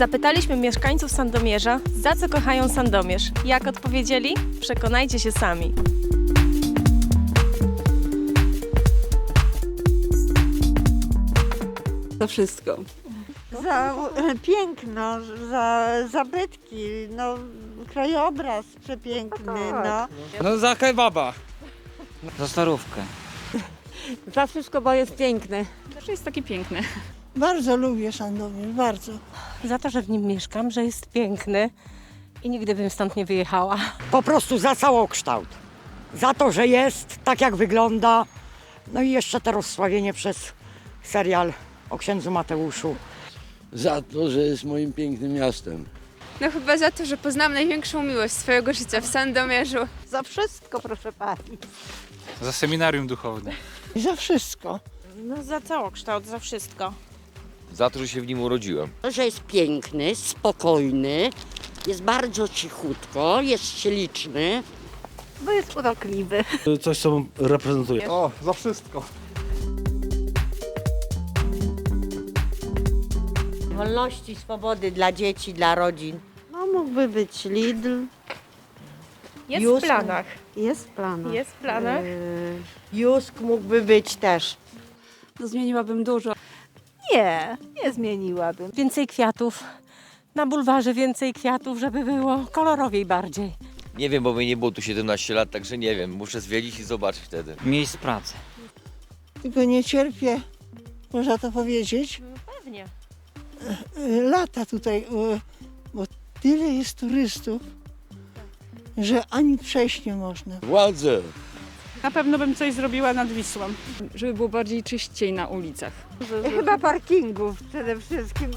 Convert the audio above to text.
Zapytaliśmy mieszkańców Sandomierza, za co kochają Sandomierz. Jak odpowiedzieli? Przekonajcie się sami. Za wszystko. Za piękno, za zabytki, no krajobraz przepiękny, no. No za kebaba. Za starówkę. Za wszystko, bo jest piękny. Zawsze jest taki piękny. Bardzo lubię Sandomierz, bardzo. Za to, że w nim mieszkam, że jest piękny i nigdy bym stąd nie wyjechała. Po prostu za całokształt. Za to, że jest, tak jak wygląda. No i jeszcze to rozsławienie przez serial o księdzu Mateuszu. Za to, że jest moim pięknym miastem. No chyba za to, że poznałam największą miłość swojego życia w Sandomierzu. Za wszystko, proszę pani. Za seminarium duchowne. Za wszystko. No za całokształt, za wszystko. Za to, że się w nim urodziłem. że jest piękny, spokojny, jest bardzo cichutko, jest śliczny. Bo jest urokliwy. Coś, co reprezentuje. O, za wszystko. Wolności, swobody dla dzieci, dla rodzin. No mógłby być Lidl. Jest Już- w planach. Jest plan. Jest w planach. Jusk mógłby być też. No zmieniłabym dużo. Nie, nie zmieniłabym. Więcej kwiatów. Na bulwarze więcej kwiatów, żeby było kolorowiej bardziej. Nie wiem, bo mnie nie było tu 17 lat, także nie wiem. Muszę zwiedzić i zobaczyć wtedy. Miejsc pracy. Tylko nie cierpię, można to powiedzieć, Pewnie. y, lata tutaj, y, bo tyle jest turystów, że ani przejść nie można. Władze! Na pewno bym coś zrobiła nad Wisłą. Żeby było bardziej czyściej na ulicach. Chyba parkingów przede wszystkim.